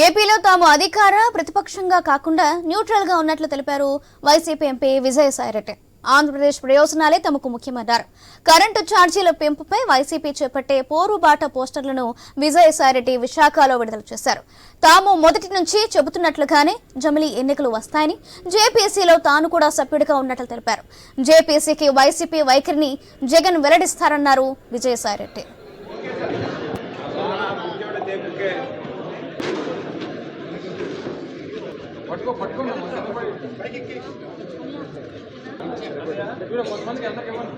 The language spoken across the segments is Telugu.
ఏపీలో తాము అధికార ప్రతిపక్షంగా కాకుండా న్యూట్రల్గా ఉన్నట్లు తెలిపారు వైసీపీ ఎంపీ విజయసాయిరెడ్డి ఆంధ్రప్రదేశ్ ప్రయోజనాలే తమకు ముఖ్యమన్నారు. కరెంటు ఛార్జీల పెంపుపై వైసీపీ చేపట్టే పోరుబాట పోస్టర్లను విజయసాయిరెడ్డి విశాఖలో విడుదల చేశారు. తాము మొదటి నుంచి చెబుతున్నట్లుగానే జమిలి ఎన్నికలు వస్తాయని జేపీసీలో తాను కూడా సభ్యుడిగా ఉన్నట్లు తెలిపారు. జేపీసీకి వైసీపీ వైఖరిని జగన్ వెల్లడిస్తారన్నారు విజయసాయిరెడ్డి పట్టుకో పట్టుకో కొంతమందికి అందరికి ఇవ్వండి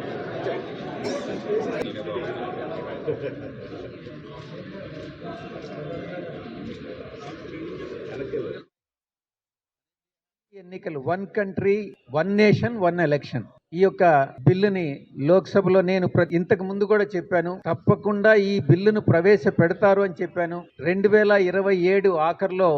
ఎన్నికలు one country one nation one election ఈ యొక్క బిల్లుని లోక్సభలో నేను ప్ర- ఇంతకు ముందు కూడా చెప్పాను. తప్పకుండా ఈ బిల్లును ప్రవేశపెడతారు అని చెప్పాను. రెండు వేల ఇరవై ఏడు ఆఖరిలో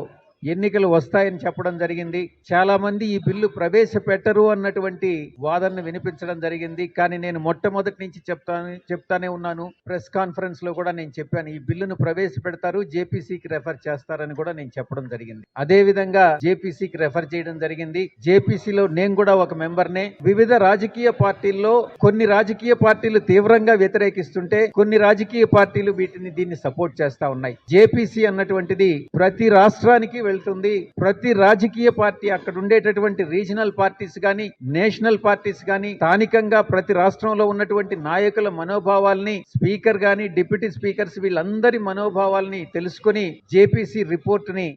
ఎన్నికలు వస్తాయని చెప్పడం జరిగింది. చాలా మంది ఈ బిల్లు ప్రవేశపెట్టరు అన్నటువంటి వాదనను వినిపించడం జరిగింది. కానీ నేను మొట్టమొదటి నుంచి చెప్తాను చెప్తానే ఉన్నాను. ప్రెస్ కాన్ఫరెన్స్లో కూడా నేను చెప్పాను ఈ బిల్లును ప్రవేశపెడతారు జేపీసీకి రెఫర్ చేస్తారని కూడా నేను చెప్పడం జరిగింది. అదే విధంగా జేపీసీకి రెఫర్ చేయడం జరిగింది. జేపీసీలో నేను కూడా ఒక మెంబర్నే. వివిధ రాజకీయ పార్టీల్లో కొన్ని రాజకీయ పార్టీలు తీవ్రంగా వ్యతిరేకిస్తుంటే కొన్ని రాజకీయ పార్టీలు వీటిని దీన్ని సపోర్ట్ చేస్తా ఉన్నాయి. జేపీసీ అన్నటువంటిది ప్రతి రాష్ట్రానికి వెళ్తుంది. ప్రతి రాజకీయ పార్టీ అక్కడ ఉండేటటువంటి రీజనల్ పార్టీస్ కానీ నేషనల్ పార్టీస్ కానీ స్థానికంగా ప్రతి రాష్ట్రంలో ఉన్నటువంటి నాయకుల మనోభావాల్ని స్పీకర్ గాని డిప్యూటీ స్పీకర్స్ వీళ్ళందరి మనోభావాల్ని తెలుసుకొని జేపీసీ రిపోర్ట్ని